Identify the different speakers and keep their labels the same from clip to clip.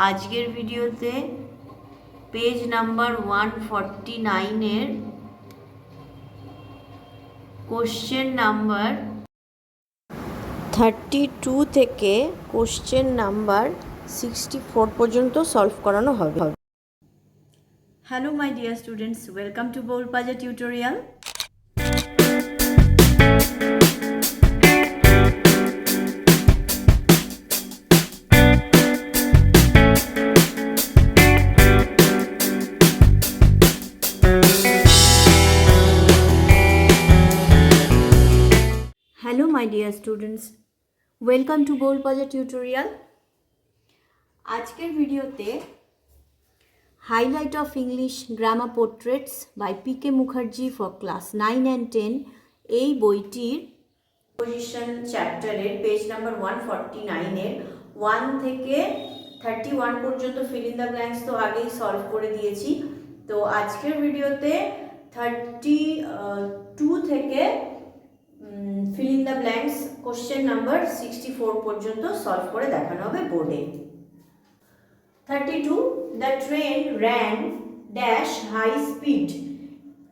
Speaker 1: আজকের ভিডিওতে page number one forty নাইনের কোশ্চেন নাম্বার থার্টি টু থেকে কোশ্চেন নাম্বার সিক্সটি ফোর পর্যন্ত সলভ করানো হবে। Hello my dear students welcome to বোল পাজা টিউটোরিয়াল স্টুডেন্টস ওয়েলকাম টু বোল পাজা টিউটোরিয়াল আজকের ভিডিওতে highlight of English grammar portraits by P K Mukherjee for class nine and ten এই বইটির পজিশন চ্যাপ্টারের পেজ নাম্বার ওয়ান ফর্টি নাইনের ওয়ান থেকে থার্টি ওয়ান পর্যন্ত ফিল ইন দ্য ব্ল্যাঙ্কস তো আগেই সলভ করে দিয়েছি। তো আজকের ভিডিওতে থার্টি টু থেকে fill in the blanks question number sixty four পর্যন্ত সলভ করে দেখানো হবে বোর্ডে thirty two the train ran dash high speed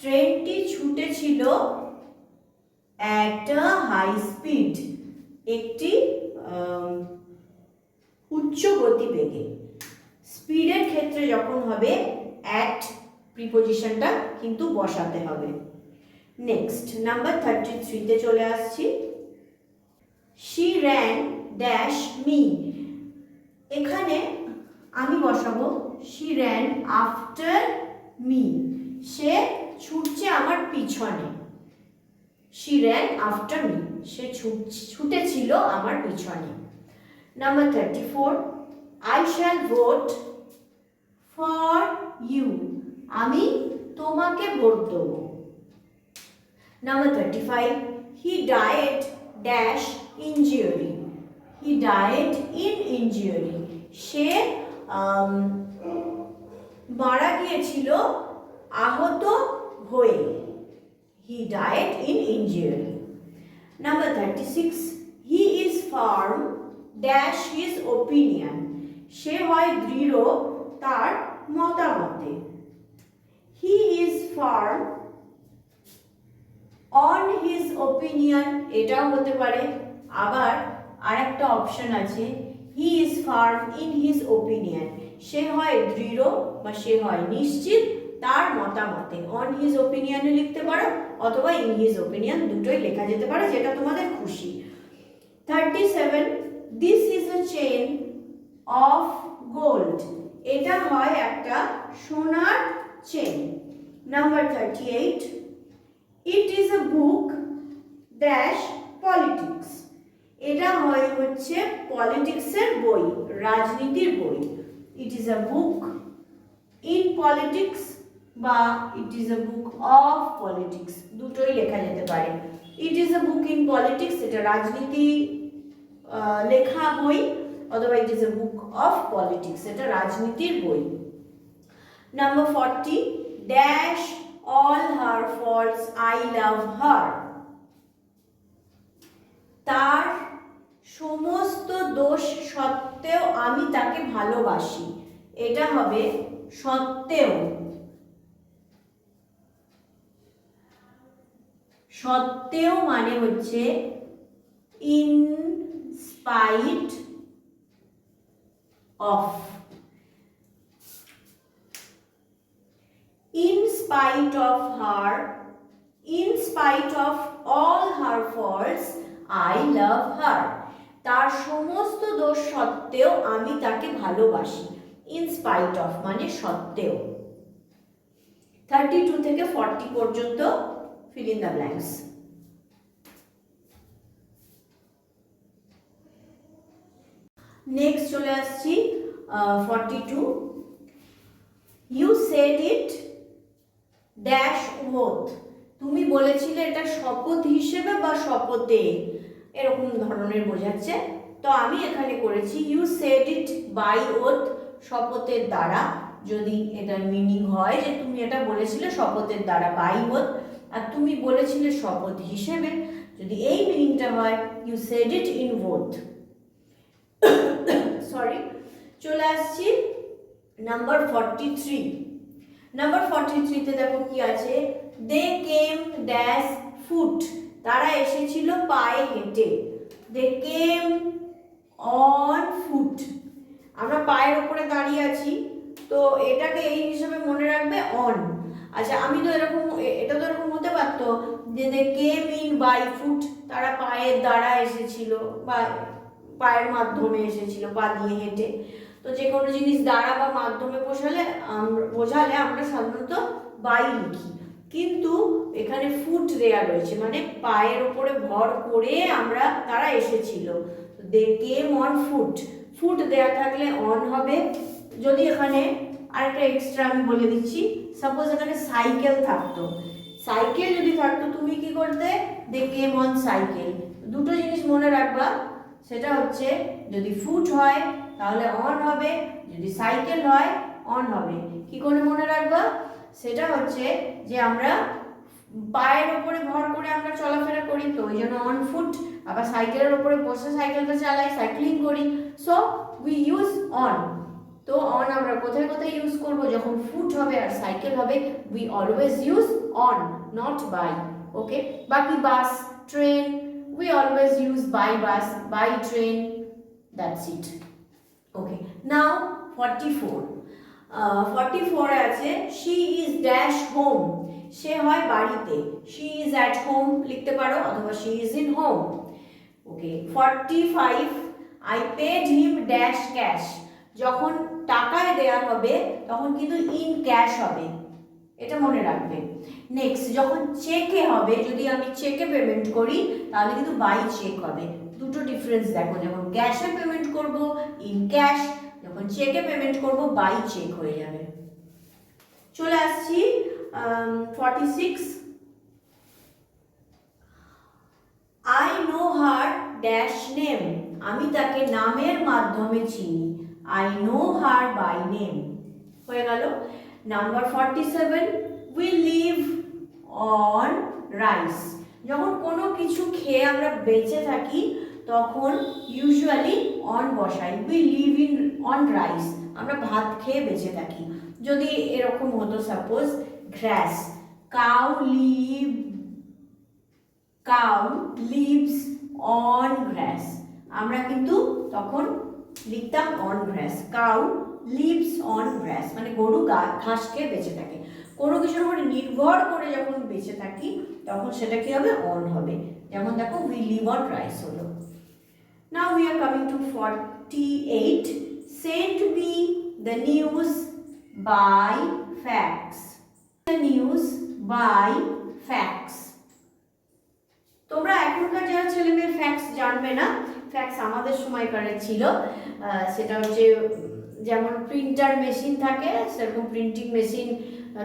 Speaker 1: ট্রেনটি ছুটেছিল একটা হাই স্পিড একটি উচ্চ গতিবেগে। স্পিডের ক্ষেত্রে যখন হবে অ্যাট প্রিপোজিশনটা কিন্তু বসাতে হবে। নেক্সট নাম্বার থার্টি থ্রিতে চলে আসছি। শি র্যান ড্যাশ মি এখানে আমি বসাবো শি র্যান আফটার মি সে ছুটছে আমার পিছনে। শি র্যান আফটার মি সে ছুট- ছুটেছিল আমার পিছনে। Number thirty four I shall vote for you আমি তোমাকে ভোট দেবো। Number 35. He died dash injury. He died in injury. সে মারা গিয়েছিল আহত হয়ে he died in injury number thirty six he is firm dash his opinion সে হয় দৃঢ় তার মতামতে he is firm on his opinion এটাও হতে পারে। আবার আরেকটা অপশন আছে he is firm in his opinion সে হয় দৃঢ় বা সে হয় নিশ্চিত, তার মতামতে। অন হিজ ওপিনিয়নে লিখতে পারো, অথবা ইন হিজ ওপিনিয়ন দুটোই লেখা যেতে পারে, যেটা তোমাদের খুশি। Thirty seven this is a chain of gold এটা হয় একটা সোনার chain number thirty eight it is a book dash politics এটা হয় হচ্ছে পলিটিক্সের বই, রাজনীতির বই। It is a book in politics বা it is a book of politics দুটোই লেখা যেতে পারে। It is a book in politics এটা রাজনীতি লেখা বই, অথবা it is a book of politics এটা রাজনীতির বই। Number 40 Dash all faults I love her. তার সমস্ত দোষ সত্ত্বেও আমি তাকে ভালোবাসি। এটা হবে সত্ত্বেও। সত্ত্বেও মানে হচ্ছে in spite of in spite of her, in spite of all her faults, I love her. তার সমস্ত দোষ সত্ত্বেও আমি তাকে ভালোবাসি ইন স্পাইট অফ মানে সত্ত্বেও। থার্টি টু থেকে ফর্টি পর্যন্ত fill in the blanks next চলে আসছি forty two you said it dash oath তুমি বলেছিলে এটা শপথ হিসেবে বা শপথে? এরকম ধরনের বোঝাচ্ছে। তো আমি এখানে করেছি you said it by oath শপথের দ্বারা। যদি এটার মিনিং হয় যে তুমি এটা বলেছিলে শপথের দ্বারা বাই ওথ আর তুমি বলেছিলে শপথ হিসেবে, যদি এই মিনিংটা হয় you said it in oath sorry চলে আসছি number forty three number forty থ্রিতে দেখো কি আছে? দে কেম ড্যাশ ফুট তারা এসেছিল পায়ে হেঁটে। দে কেম অন ফুট আমরা পায়ের ওপরে দাঁড়িয়ে আছি, তো এটাকে এই হিসেবে মনে রাখবে অন আচ্ছা আমি তো এরকম এটা তো এরকম হতে পারতো যে they came in by foot তারা পায়ের দ্বারা এসেছিল বা পায়ের মাধ্যমে এসেছিল, পা দিয়ে হেঁটে। তো যে কোনো জিনিস দ্বারা বা মাধ্যমে আমরা বোঝালে আমরা সাধারণত বাই লিখি। কিন্তু এখানে ফুট দেয়া রয়েছে মানে পায়ের ওপরে ভর করে আমরা, তারা এসেছিল। They came on foot foot দেয়া থাকলে অন হবে। যদি এখানে আরেকটা এক্সট্রা আমি বলে দিচ্ছি সাপোজ এখানে সাইকেল থাকতো। সাইকেল যদি থাকতো, তুমি কি করতে? দে কেম অন সাইকেল দুটো জিনিস মনে রাখবা, সেটা হচ্ছে যদি ফুট হয়, তাহলে অন হবে। যদি সাইকেল হয় অন হবে। কি করে মনে রাখবা? সেটা হচ্ছে যে আমরা পায়ের উপরে ভর করে আমরা চলাফেরা করি, তো ওই জন্য অন ফুট আবার সাইকেলের উপরে বসে সাইকেলটা চালাই সাইক্লিং করি। সো উই ইউজ অন তো অন আমরা কোথায় কোথায় ইউজ করব? যখন ফুট হবে আর সাইকেল হবে we always use on not by okay বাকি bus train we always use by bus by train that's it okay now forty four forty ফোরে আছে শি ইজ ড্যাশ হোম সে হয় বাড়িতে। শি ইজ অ্যাট হোম লিখতে পারো, অথবা she is in home okay forty five I paid him dash cash যখন টাকায় দেয়া হবে, তখন কিন্তু ইন ক্যাশ হবে। এটা মনে রাখবে। নেক্সট যখন চেকে হবে, যদি আমি চেকে পেমেন্ট করি, তাহলে কিন্তু বাই চেক হবে। দুটো ডিফারেন্স দেখো যখন ক্যাশে পেমেন্ট করব ইন ক্যাশ যখন চেকে পেমেন্ট করব বাই চেক হয়ে যাবে। চলে আসছি forty six I know her dash name আমি তাকে নামের মাধ্যমে চিনি। I know her by name হয়ে গেল। Number forty seven we live on rice যখন কোনো কিছু খেয়ে আমরা বেঁচে থাকি তখন ইউজুয়ালি অন বসাই। We live in on rice আমরা ভাত খেয়ে বেঁচে থাকি। যদি এরকম হতো suppose grass cow live cow lives on grass আমরা কিন্তু তখন লিখতাম on grass cow lives on grass মানে গরু গা- ঘাস খেয়ে বেঁচে থাকে। কোনো কিছুর উপরে নির্ভর করে যখন বেঁচে থাকি, তখন সেটা কি হবে? অন হবে। যেমন দেখো উই লিভ অন রাইস হলো। We are coming to forty eight send me the news by facts the news by facts তোমরা এখনকার যারা ছেলে মেয়ে ফ্যাক্স জানবে না ফ্যাক্স আমাদের সময়কারের ছিল। সেটা হচ্ছে, যেমন প্রিন্টার মেশিন থাকে, সেরকম প্রিন্টিং মেশিন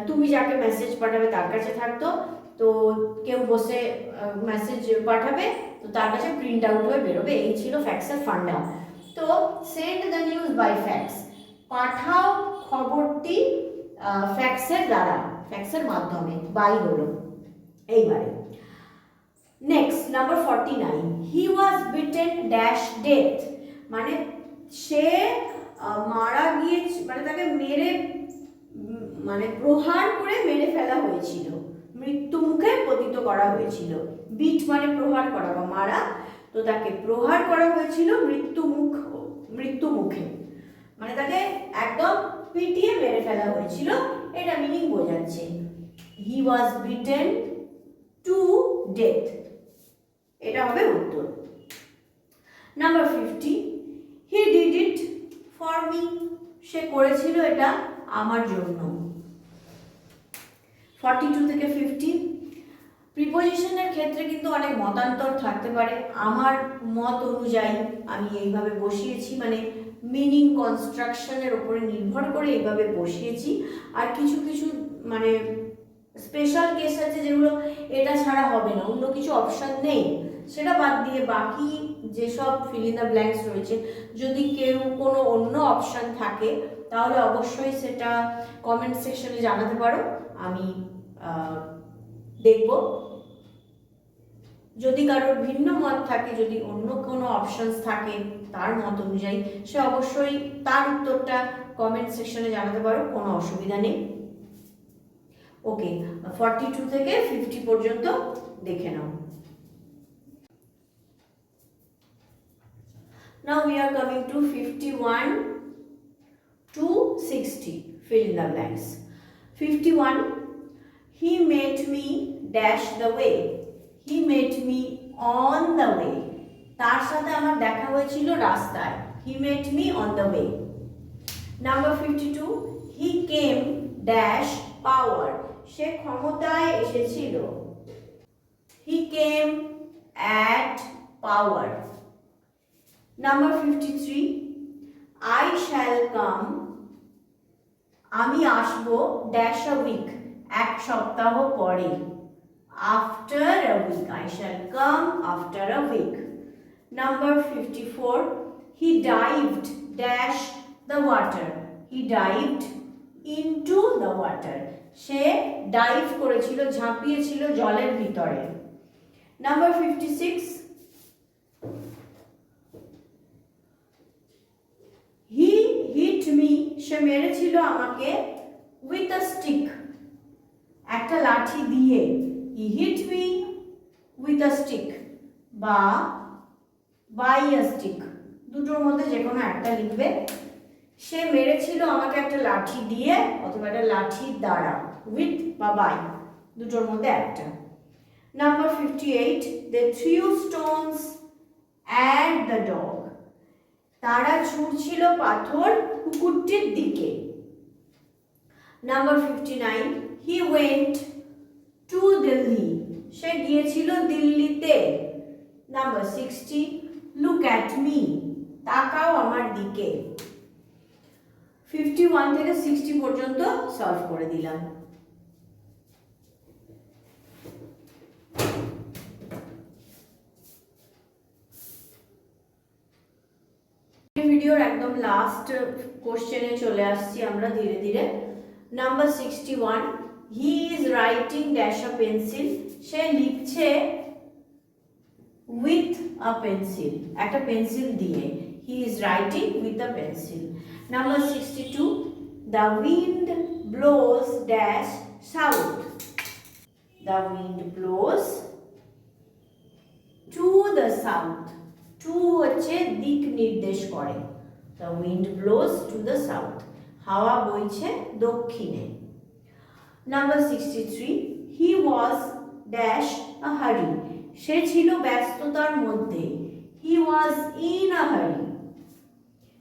Speaker 1: তুমি যাকে মেসেজ পাঠাবে তার কাছে থাকতো। তো কেউ বসে মেসেজ পাঠাবে, তো তার কাছে প্রিন্ট আউট হয়ে বেরোবে। এই ছিল ফ্যাক্সের ফান্ডা তো send the news by fax পাঠাও খবরটি ফ্যাক্সের দ্বারা ফ্যাক্সের মাধ্যমে বাই হলো। এইবারে। Next number forty nine he was beaten dash death মানে সে মারা গিয়ে মানে তাকে মেরে মানে প্রহার করে মেরে ফেলা হয়েছিল। মৃত্যু মুখে পতিত করা হয়েছিল। বিট মানে প্রহার করা বা মারা। তো তাকে প্রহার করা হয়েছিল মৃত্যু মুখ, মৃত্যু মুখে। মানে তাকে একদম পিটিয়ে মেরে ফেলা হয়েছিল। এটা মিনিং বোঝাচ্ছে। He was beaten to death এটা হবে উত্তর। Number fifty he did it for me সে করেছিল এটা আমার জন্য। ফর্টি টু থেকে ফিফটি প্রিপোজিশনের ক্ষেত্রে কিন্তু অনেক মতান্তর থাকতে পারে। আমার মত অনুযায়ী আমি এইভাবে বসিয়েছি মানে মিনিং কনস্ট্রাকশনের ওপরে নির্ভর করে এইভাবে বসিয়েছি। আর কিছু কিছু মানে স্পেশাল কেস আছে যেগুলো এটা ছাড়া হবে না, অন্য কিছু অপশান নেই। সেটা বাদ দিয়ে বাকি যেসব ফিল দ্য ব্ল্যাঙ্কস রয়েছে, যদি কেউ কোনো অন্য অপশান থাকে, তাহলে অবশ্যই সেটা কমেন্ট সেকশনে জানাতে পারো। আমি দেখব যদি কারোর ভিন্ন মত থাকে, যদি অন্য কোনো অপশনস থাকে তার মত অনুযায়ী, সে অবশ্যই তার উত্তরটা কমেন্ট সেকশনে জানাতে পারো, কোনো অসুবিধা নেই ওকে ফর্টি টু থেকে ফিফটি পর্যন্ত দেখে নাও Now we are coming to 51 to 60. Fill in the blanks. 51. He the way he met me on the way. তার সাথে আমার দেখা হয়েছিল রাস্তায়। He met me on the way number fifty two he came dash power সে ক্ষমতায় এসেছিল। He came at power number fifty three I shall come আমি আসব ড্যাশ উইক এক সপ্তাহ পরে। A week I shall come after a week number fifty four he dived dash the water he dived into the water সে dive করেছিল, ঝাঁপিয়েছিল জলের ভিতরে। Number fifty six he hit me সে মেরেছিল আমাকে উইথ আ স্টিক একটা লাঠি দিয়ে। He hit me with a stick বা বাই আ স্টিক দুটোর মধ্যে যে কোনো একটা লিখবে। সে মেরেছিল আমাকে একটা লাঠি দিয়ে অথবা একটা লাঠির দ্বারা উইথ বা বাই দুটোর মধ্যে একটা। Number fifty eight the threw stones at the dog তারা ছুটছিল পাথর কুকুরটির দিকে। Number fifty nine he went to Delhi. সে গিয়েছিল দিল্লিতে। Number sixty look at me তাকাও আমার দিকে। ফিফটি ওয়ান থেকে সিক্সটি পর্যন্ত সলভ করে দিলাম। ভিডিওর একদম লাস্ট কোশ্চেনে চলে আসছি আমরা ধীরে ধীরে। Number sixty one he is writing dash a pencil সে লিখছে উইথ আ পেন্সিল একটা পেন্সিল দিয়ে। He is writing with a pencil number sixty two the wind blows dash south the wind blows to the south to হচ্ছে দিক নির্দেশ করে। The wind blows to the south হাওয়া বইছে দক্ষিণে। Number sixty three he was dash a hurry সে ছিল ব্যস্ততার মধ্যে। হি was in a hurry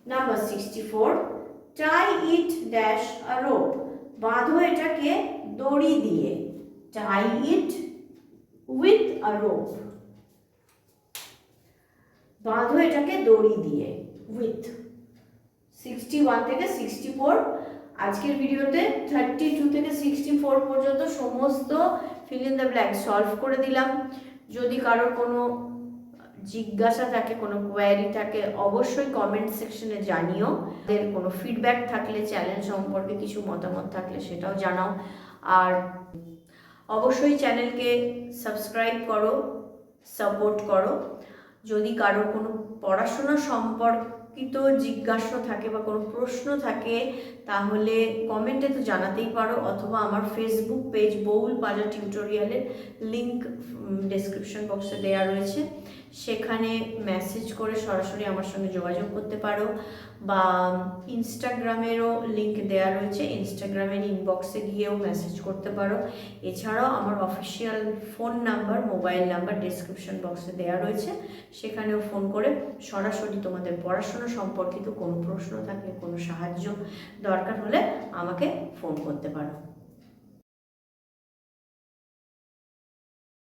Speaker 1: number sixty four tie it dash a rope বাঁধো এটাকে দড়ি দিয়ে। টাই ইট উইথ আ রোপ বাঁধো এটাকে দড়ি দিয়ে। উইথ সিক্সটি ওয়ান থেকে সিক্সটি ফোর আজকের ভিডিওতে থার্টি টু থেকে সিক্সটি ফোর পর্যন্ত সমস্ত fill in the blank solve করে দিলাম। যদি কারোর কোনো জিজ্ঞাসা থাকে, কোনো কোয়ারি থাকে, অবশ্যই কমেন্ট সেকশনে জানিও। এর কোনো ফিডব্যাক থাকলে চ্যানেল সম্পর্কে কিছু মতামত থাকলে সেটাও জানাও। আর অবশ্যই চ্যানেলকে সাবস্ক্রাইব করো সাপোর্ট করো। যদি কারোর কোনো পড়াশোনা সম্পর্কিত জিজ্ঞাসা থাকে বা কোনো প্রশ্ন থাকে, তাহলে কমেন্টে তো জানাতেই পারো অথবা আমার ফেসবুক পেজ বউল বাজার টিউটোরিয়ালের লিঙ্ক ডেসক্রিপশন বক্সে দেওয়া রয়েছে। সেখানে মেসেজ করে সরাসরি আমার সঙ্গে যোগাযোগ করতে পারো। বা ইনস্টাগ্রামেরও লিঙ্ক দেওয়া রয়েছে, ইনস্টাগ্রামের ইনবক্সে গিয়েও মেসেজ করতে পারো। এছাড়াও আমার official phone number mobile number description বক্সে দেওয়া রয়েছে। সেখানেও ফোন করে সরাসরি তোমাদের পড়াশোনা সম্পর্কিত কোনো প্রশ্ন থাকলে, কোনো সাহায্য দরকার হলে আমাকে ফোন করতে পারো।